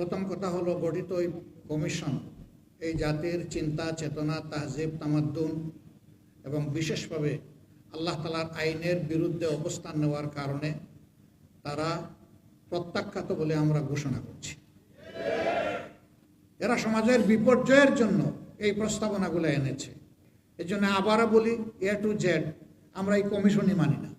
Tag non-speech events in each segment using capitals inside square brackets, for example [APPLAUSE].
প্রথম কথা হলো গঠিত ওই কমিশন, এই জাতির চিন্তা, চেতনা, তাহজিব, তামাদ্দুন এবং বিশেষভাবে আল্লাহ তালার আইনের বিরুদ্ধে অবস্থান নেওয়ার কারণে তারা প্রত্যাখ্যাত বলে আমরা ঘোষণা করছি। এরা সমাজের বিপর্যয়ের জন্য এই প্রস্তাবনাগুলো এনেছে। এই জন্য আবারও বলি এ টু জেড আমরা এই কমিশনই মানি না।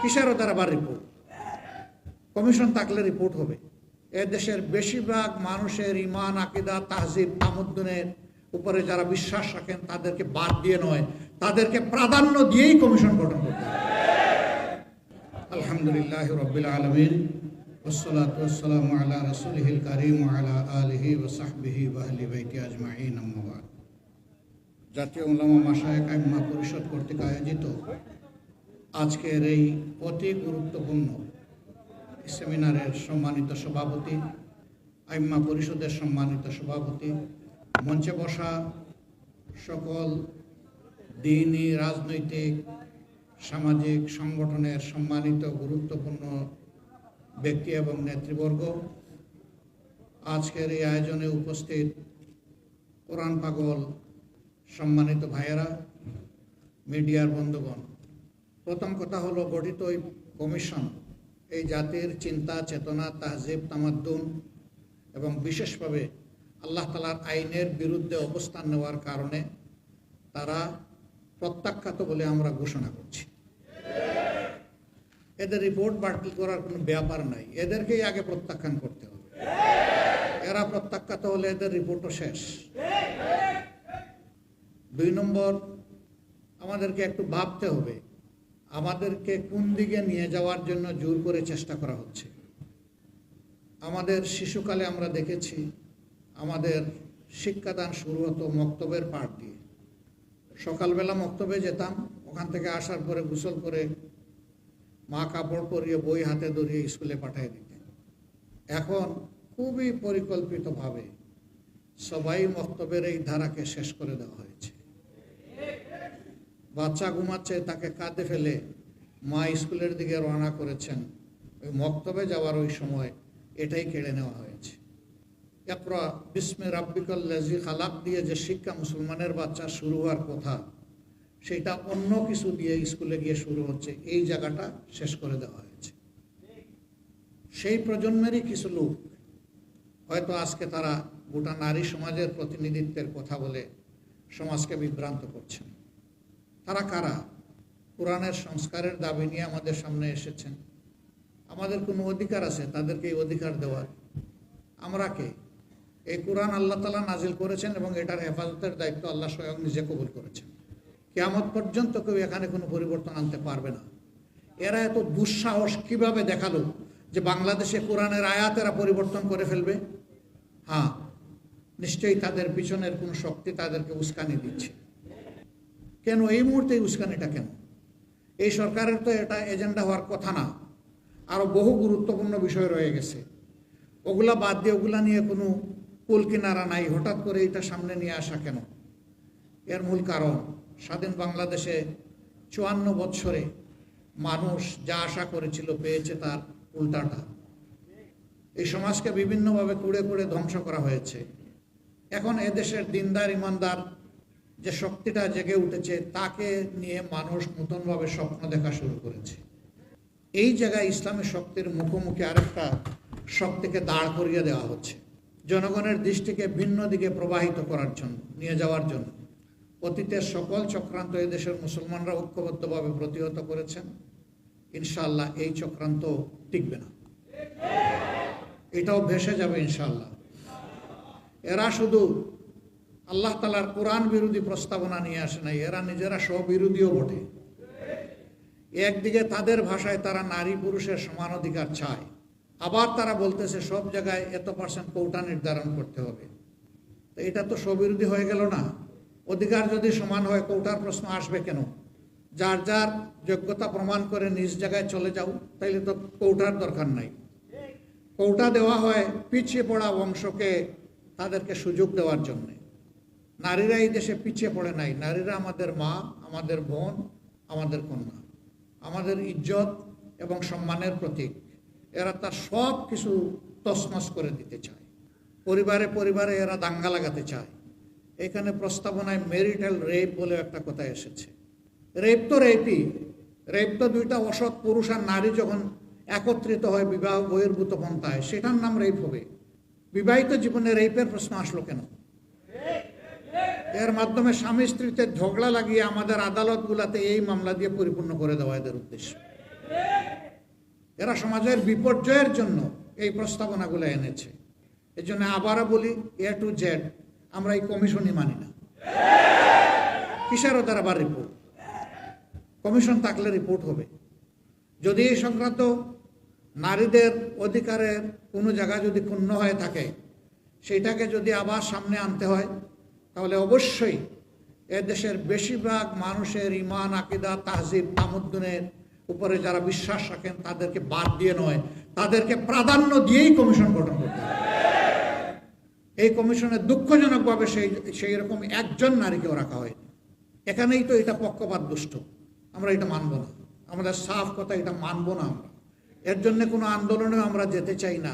কিসেরও তার আবার রিপোর্ট কমিশন থাকলে রিপোর্ট হবে। এ দেশের বেশিরভাগ মানুষের ইমান আকিদা তাহজিব তামুদ্দিনের উপরে যারা বিশ্বাস রাখেন তাদেরকে বাদ দিয়ে নয় তাদেরকে প্রাধান্য দিয়েই কমিশন গঠন করতে হবে আলহামদুলিল্লাহ রবিল আলমিন والصلاة والسلام على رسوله الكريم وعلى آله وصحبه وأهل بيته أجمعين أما بعد জাতীয় উলামা মাসায়ক আইম্মা পরিষদ কর্তৃক আয়োজিত আজকের এই অতি গুরুত্বপূর্ণ সেমিনারের সম্মানিত সভাপতি, আইম্মা পরিষদের সম্মানিত সভাপতি, মঞ্চে বসা সকল দিনই রাজনৈতিক, সামাজিক সংগঠনের সম্মানিত গুরুত্বপূর্ণ ব্যক্তি এবং নেতৃবর্গ। আজকের এই আয়োজনে উপস্থিত কোরআন পাগল সম্মানিত ভাইয়েরা, মিডিয়ার বন্ধুগণ। প্রথম কথা হলো গঠিত কমিশন এই জাতির চিন্তা, চেতনা, তাহজিব, তামাদ্দুন এবং বিশেষভাবে আল্লাহ তালার আইনের বিরুদ্ধে অবস্থান নেওয়ার কারণে তারা প্রত্যাখ্যাত বলে আমরা ঘোষণা করছি। এদের রিপোর্ট বাতিল করার কোনো ব্যাপার নাই। এদেরকেই আগে প্রত্যাখ্যান করতে হবে। এরা প্রত্যাখ্যাত হলে এদের রিপোর্টও শেষ। দুই নম্বর, আমাদেরকে একটু ভাবতে হবে আমাদেরকে কোন দিকে নিয়ে যাওয়ার জন্য জোর করে চেষ্টা করা হচ্ছে? আমাদের শিশুকালে আমরা দেখেছি আমাদের শিক্ষাদান শুরু হতো মক্তবের পাঠ দিয়ে। সকালবেলা মক্তবে যেতাম, ওখান থেকে আসার পরে গোসল করে মা কাপড় পরিয়ে বই হাতে ধরিয়ে স্কুলে পাঠিয়ে দিতেন। এখন খুবই পরিকল্পিতভাবে সবাই মক্তবের এই ধারাকে শেষ করে দেওয়া হয়েছে। বাচ্চা ঘুমাচ্ছে, তাকে কাঁদে ফেলে মা স্কুলের দিকে রওনা করেছেন। ওই মক্তবে যাওয়ার ওই সময় এটাই কেড়ে নেওয়া হয়েছে। একরা বিস্মে রাব্বিকল লেজি খালাক দিয়ে যে শিক্ষা মুসলমানের বাচ্চা শুরু হওয়ার কথা, সেটা অন্য কিছু দিয়ে স্কুলে গিয়ে শুরু হচ্ছে, এই জায়গাটা শেষ করে দেওয়া হয়েছে। সেই প্রজন্মেরই কিছু লোক, হয়তো আজকে তারা গোটা নারী সমাজের প্রতিনিধিত্বের কথা বলে সমাজকে বিভ্রান্ত করছেন। তারা কারা? কোরআনের সংস্কারের দাবি নিয়ে আমাদের সামনে এসেছেন। আমাদের কোনো অধিকার আছে? তাদেরকে এই অধিকার দেওয়ার। আমরা কে? এই কোরআন আল্লাহ তালা নাজিল করেছেন এবং এটার হেফাজতের দায়িত্ব আল্লাহ স্বয়ং নিজে কবুল করেছেন। কেয়ামত পর্যন্ত কেউ এখানে কোনো পরিবর্তন আনতে পারবে না। এরা এত দুঃসাহস কীভাবে দেখাল যে বাংলাদেশে কোরআনের আয়াত এরা পরিবর্তন করে ফেলবে? হ্যাঁ নিশ্চয়ই তাদের পিছনের কোনো শক্তি তাদেরকে উস্কানি দিচ্ছে। কেন এই মুহূর্তে উস্কানিটা কেন? এই সরকারের তো এটা এজেন্ডা হওয়ার কথা না। আরও বহু গুরুত্বপূর্ণ বিষয় রয়ে গেছে। ওগুলা বাদ দিয়ে ওগুলা নিয়ে কোনো কুল কিনারা নাই। হঠাৎ করে এটা সামনে নিয়ে আসা কেন? এর মূল কারণ, স্বাধীন বাংলাদেশে চুয়ান্ন বৎসরে মানুষ যা আশা করেছিল পেয়েছে তার উল্টাটা। এই সমাজকে বিভিন্নভাবে কুড়ে কুড়ে ধ্বংস করা হয়েছে। এখন এদেশের দিনদার, ইমানদার যে শক্তিটা জেগে উঠেছে, তাকে নিয়ে মানুষ নতুনভাবে স্বপ্ন দেখা শুরু করেছে। এই জায়গায় ইসলামী শক্তির মুখোমুখি আরেকটা শক্তিকে দাঁড় করিয়ে দেওয়া হচ্ছে। জনগণের দৃষ্টিকে ভিন্ন দিকে প্রবাহিত করার জন্য, নিয়ে যাওয়ার জন্য। অতীতের সকল চক্রান্ত এ দেশের মুসলমানরা ঐক্যবদ্ধভাবে প্রতিহত করেছেন। ইনশাল্লাহ এই চক্রান্ত টিকবে না। এটাও ভেসে যাবে ইনশাল্লাহ এরা শুধু আল্লাহ তালার কোরআন বিরোধী প্রস্তাবনা নিয়ে আসে নাই, এরা নিজেরা স্ববিরোধীও বটে। একদিকে তাদের ভাষায় তারা নারী পুরুষের সমান অধিকার চায়, আবার তারা বলতেছে সব জায়গায় এত পার্সেন্ট কোটা নির্ধারণ করতে হবে। তো এটা তো স্ববিরোধী হয়ে গেল না। অধিকার যদি সমান হয়, কৌটার প্রশ্ন আসবে কেন? যার যার যোগ্যতা প্রমাণ করে নিজ জায়গায় চলে যাও, তাইলে তো কৌটার দরকার নাই। কৌটা দেওয়া হয় পিছিয়ে পড়া বংশকে তাদেরকে সুযোগ দেওয়ার জন্যে। নারীরা এই দেশে পিছিয়ে পড়ে নাই। নারীরা আমাদের মা, আমাদের বোন, আমাদের কন্যা, আমাদের ইজ্জত এবং সম্মানের প্রতীক। এরা তার সব কিছু তসমস করে দিতে চায়। পরিবারে পরিবারে এরা দাঙ্গা লাগাতে চায়। এখানে প্রস্তাবনায় মেরিটাল রেপ বলে একটা কথা এসেছে। রেপ তো রেপই। রেপ তো দুইটা অসৎ পুরুষ আর নারী যখন একত্রিত হয় বিবাহ বহির্ভূত পন্থায়, সেটার নাম রেপ হবে। বিবাহিত জীবনে রেপের প্রশ্ন আসলো কেন? এর মাধ্যমে স্বামী স্ত্রীতে ঝগড়া লাগিয়ে আমাদের আদালতগুলাতে এই মামলা দিয়ে পরিপূর্ণ করে দেওয়া এদের উদ্দেশ্য। এরা সমাজের বিপর্যয়ের জন্য এই প্রস্তাবনাগুলো এনেছে। এই জন্য আবারও বলি এ টু জেড আমরা এই কমিশনই মানি না। কিসের ওদের আবার রিপোর্ট কমিশন থাকলে রিপোর্ট হবে। যদি এই সংক্রান্ত নারীদের অধিকারের কোনো জায়গা যদি ক্ষুণ্ণ হয়ে থাকে সেইটাকে যদি আবার সামনে আনতে হয় তাহলে অবশ্যই এ দেশের বেশিরভাগ মানুষের ইমান আকিদা, তাহজিব, তামুদ্দিনের উপরে যারা বিশ্বাস রাখেন, তাদেরকে বাদ দিয়ে নয়। তাদেরকে প্রাধান্য দিয়েই কমিশন গঠন করতে হবে। এই কমিশনে দুঃখজনকভাবে সেই সেই রকম একজন নারীকেও রাখা হয়নি। এখানেই তো এটা পক্ষপাত দুষ্ট। আমরা এটা মানব না। আমাদের সাফ কথা এটা মানব না আমরা। এর জন্য কোনো আন্দোলনে আমরা যেতে চাই না।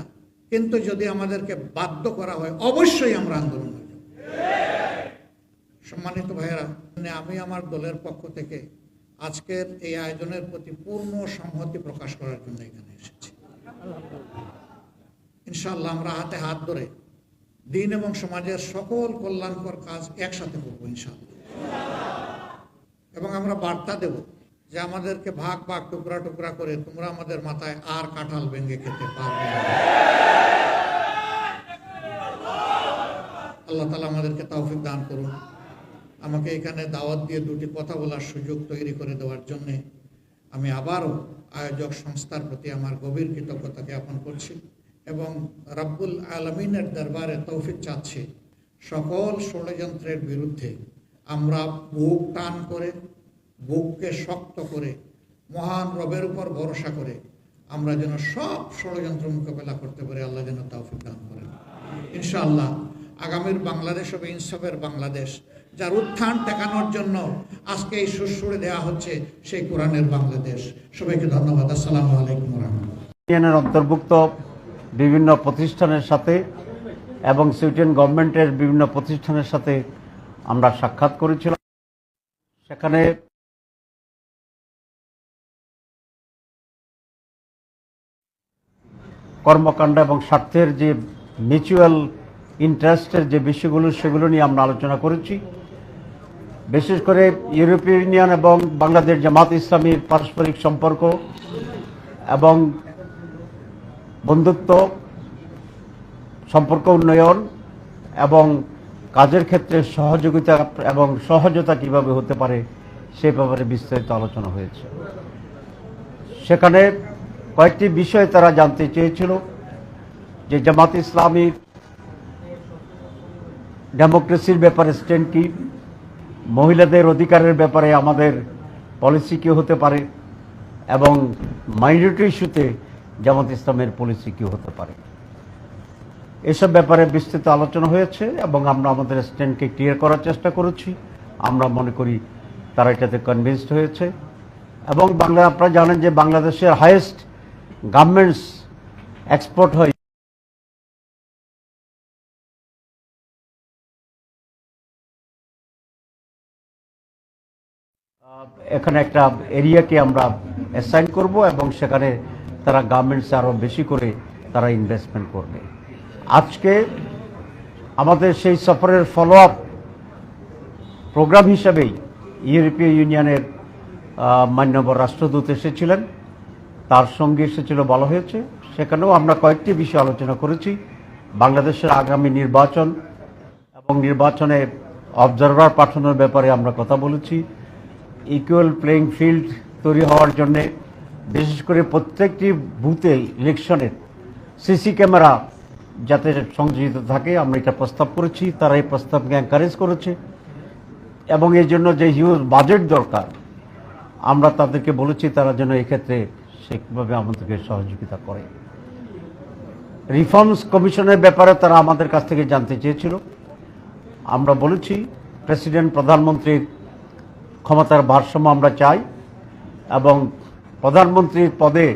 কিন্তু যদি আমাদেরকে বাধ্য করা হয়, অবশ্যই আমরা আন্দোলন। সম্মানিত ভাইয়েরা মানে আমি আমার দলের পক্ষ থেকে আজকের এই আয়োজনের প্রতি পূর্ণ সংহতি প্রকাশ করার জন্য এখানে এসেছি। ইনশাল্লাহ আমরা হাতে হাত ধরে দিন এবং সমাজের সকল কল্যাণকর কাজ একসাথে করব ইনশাল্লাহ এবং আমরা বার্তা দেব যে আমাদেরকে ভাগ ভাগ টুকরা টুকরা করে তোমরা আমাদের মাথায় আর কাঁঠাল ভেঙে খেতে পারবে আল্লাহ তালা আমাদেরকে তৌফিক দান করুন। আমাকে এখানে দাওয়াত দিয়ে দুটি কথা বলার সুযোগ তৈরি করে দেওয়ার জন্যে আমি আবারও আয়োজক সংস্থার প্রতি আমার গভীর কৃতজ্ঞতা জ্ঞাপন করছি এবং রাব্বুল আলমিনের দরবারে তৌফিক চাচ্ছি। সকল ষড়যন্ত্রের বিরুদ্ধে আমরা বুক টান করে, বুককে শক্ত করে, মহান রবের উপর ভরসা করে আমরা যেন সব ষড়যন্ত্র মোকাবেলা করতে পারি, আল্লাহ যেন তৌফিক দান করেন। ইনশাআল্লাহ আগামীর বাংলাদেশ হবে ইনসাফের বাংলাদেশ যার উত্থান টেকানোর জন্য আজকে এই সুরসুরে দেওয়া হচ্ছে সেই কোরআনের বাংলাদেশ। সবাইকে ধন্যবাদ। আসসালামু আলাইকুম রহমতুল্লাহ অন্তর্ভুক্ত বিভিন্ন প্রতিষ্ঠানের সাথে এবং সুইডেন গভর্নমেন্টের বিভিন্ন প্রতিষ্ঠানের সাথে আমরা সাক্ষাৎ করেছিলাম। সেখানে কর্মকাণ্ড এবং স্বার্থের যে মিউচুয়াল ইন্টারেস্টের যে বিষয়গুলো, সেগুলো নিয়ে আমরা আলোচনা করেছি। বিশেষ করে ইউরোপীয় ইউনিয়ন এবং বাংলাদেশ জামাত ইসলামীর পারস্পরিক সম্পর্ক এবং বন্ধুত্ব, সম্পর্ক উন্নয়ন এবং কাজের ক্ষেত্রে সহযোগিতা এবং সহজতা কীভাবে হতে পারে সে ব্যাপারে বিস্তারিত আলোচনা হয়েছে। সেখানে কয়েকটি বিষয় তারা জানতে চেয়েছিল, যে জামাত ইসলামীর ডেমোক্রেসির ব্যাপারে স্ট্যান্ড কি? মহিলাদের অধিকারের ব্যাপারে আমাদের পলিসি কী হতে পারে এবং মাইনরিটি ইস্যুতে জামাত ইসলামের পলিসি কী হতে পারে? এসব ব্যাপারে বিস্তৃত আলোচনা হয়েছে এবং আমরা আমাদের স্ট্যান্ডকে ক্লিয়ার করার চেষ্টা করেছি। আমরা মনে করি তারা এটাতে কনভিন্সড হয়েছে এবং বাংলা আপনারা জানেন যে বাংলাদেশের হায়েস্ট গার্মেন্টস এক্সপোর্ট হয় এখানে একটা এরিয়াকে আমরা অ্যাসাইন করব এবং সেখানে তারা গার্মেন্টসে আরও বেশি করে তারা ইনভেস্টমেন্ট করবে। আজকে আমাদের সেই সফরের ফলো আপ প্রোগ্রাম হিসাবেই ইউরোপীয় ইউনিয়নের মান্যবর রাষ্ট্রদূত এসেছিলেন। তার সঙ্গে এসেছিল বলা হয়েছে। সেখানেও আমরা কয়েকটি বিষয় আলোচনা করেছি। বাংলাদেশের আগামী নির্বাচন এবং নির্বাচনে অবজারভার পাঠানোর ব্যাপারে আমরা কথা বলেছি। ইকুয়াল প্লেইং ফিল্ড তৈরি হওয়ার জন্যে, বিশেষ করে প্রত্যেকটি বুথে ইলেকশনের সিসি ক্যামেরা যাতে সংযোজিত থাকে, আমরা এটা প্রস্তাব করেছি, তারা এই প্রস্তাবকে এনকারেজ করেছে। এবং এই জন্য যে হিউজ বাজেট দরকার, আমরা তাদেরকে বলেছি তারা যেন এক্ষেত্রে সেভাবে আমাদেরকে সহযোগিতা করে। রিফর্মস কমিশনের ব্যাপারে তারা আমাদের কাছ থেকে জানতে চেয়েছিল। আমরা বলেছি প্রেসিডেন্ট প্রধানমন্ত্রীর ক্ষমতার ভারসাম্য আমরা চাই এবং প্রধানমন্ত্রীর পদে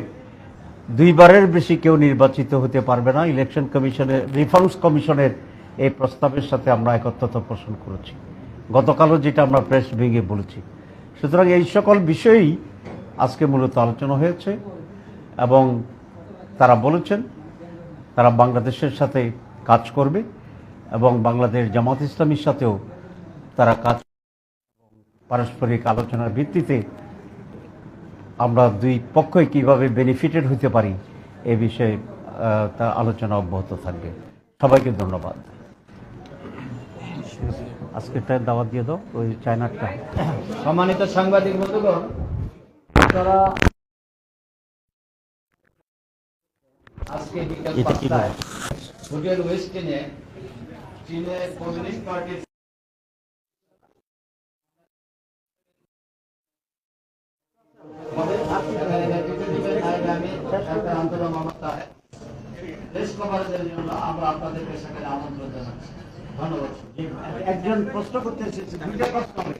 দুইবারের বেশি কেউ নির্বাচিত হতে পারবে না। ইলেকশন কমিশনের রিফর্মস কমিশনের এই প্রস্তাবের সাথে আমরা একত্রতা পোষণ করেছি। গতকালও যেটা আমরা প্রেস ভেঙে বলেছি। সুতরাং এই সকল বিষয়েই আজকে মূলত আলোচনা হয়েছে এবং তারা বলেছেন তারা বাংলাদেশের সাথে কাজ করবে এবং বাংলাদেশ জামাত ইসলামীর সাথেও তারা কাজ পারস্পরিক আলোচনার ভিত্তিতে আমরা দুই পক্ষই কীভাবে বেনিফিটেড হতে পারি এ বিষয়ে তার আলোচনা অব্যাহত থাকবে। সবাইকে ধন্যবাদ। আজকেরটা দাওয়াত দিয়ে দাও ওই চায়নাটা সম্মানিত সাংবাদিক বন্ধুগণ আজকে বিকাল পাঁচটায় হোটেল ওয়েস্টিনে চীনের কমিউনিস্ট পার্টির আমরা আপনাদেরকে সেখানে আমন্ত্রণ জানাচ্ছি। ধন্যবাদ। একজন প্রশ্ন করতে এসেছে দুইটা প্রশ্ন হবে।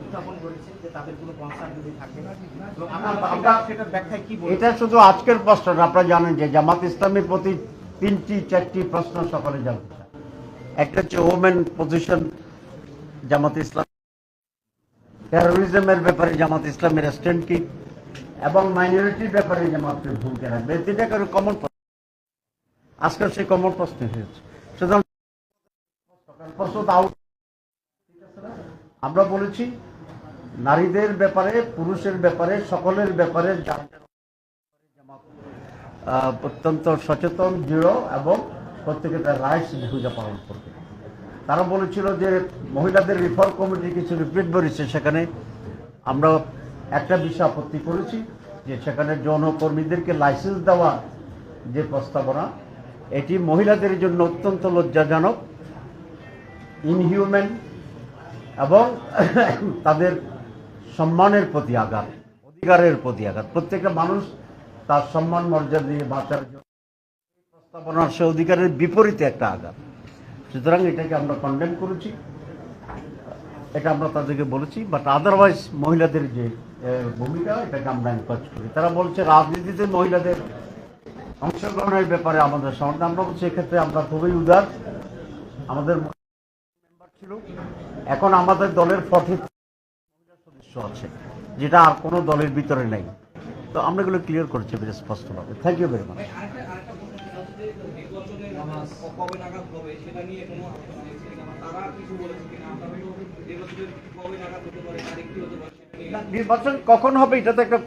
উত্থাপন করেছেন যে তাদের কোনো কনসার্ন যদি থাকে। তো আমরা- আমরা আমরা- সেটার ব্যাখ্যায় কি বলব? এটা শুধু আজকের প্রশ্ন না, আপনারা জানেন যে জামাত ইসলামের প্রতি তিনটি চারটি প্রশ্ন সকলে জানতে। একটা হচ্ছে ওমেন পজিশন জামাত ইসলাম টেরোরিজমের ব্যাপারে জামাত ইসলামের স্ট্যান্ড কি, এবং মাইনরিটির ব্যাপারে জামাতের ভূমিকা রাখবে তিনটা করে কমন আজকাল সেই কমন প্রশ্ন হয়েছে। সুতরাং আমরা বলেছি, নারীদের ব্যাপারে, পুরুষের ব্যাপারে, সকলের ব্যাপারে অত্যন্ত সচেতন, দৃঢ় এবং প্রত্যেকে তার রাইটস ভূমিকা পালন করবে। তারা বলেছিল যে মহিলাদের রিফর্ম কমিটি কিছু রিপিট বেরিয়েছে সেখানে। আমরা একটা বিষয় আপত্তি করেছি যে সেখানে যৌনকর্মীদেরকে লাইসেন্স দেওয়া যে প্রস্তাবনা, এটি মহিলাদের জন্য অত্যন্ত লজ্জাজনক ইনহিউম্যান এবং [COUGHS] তাদের সম্মানের প্রতি আঘাত, অধিকারের প্রতি আঘাত। প্রত্যেকটা মানুষ তার সম্মান, মর্যাদা দিয়ে বাঁচার জন্য প্রস্তাবনার সে অধিকারের বিপরীতে একটা আঘাত। সুতরাং এটাকে আমরা কন্ডেম করেছি। এটা আমরা তাদেরকে বলেছি বাট আদারওয়াইজ মহিলাদের যে ভূমিকা, এটাকে আমরা এনকাজ করি। তারা বলছে রাজনীতিতে মহিলাদের অংশগ্রহণের ব্যাপারে আমাদের সমর্থন আমরা বলছি, এক্ষেত্রে আমরা খুবই উদার। আমাদের ছিল। এখন আমাদের দলের ফর্টি সদস্য আছে, যেটা আর কোনো দলের ভিতরে নেই। তো আমরা এগুলো ক্লিয়ার করেছি স্পষ্টভাবে। থ্যাংক ইউ ভেরি মাচ কবে নাগাদ হবে সেটা নিয়ে কোনো আলোচনা হয়েছে তারা কিছু বলেছে কিনা নির্বাচনের কবে নাগাদ হতে পারে তারিখটি হতে পারে নির্বাচন কখন হবে এটা তো একটা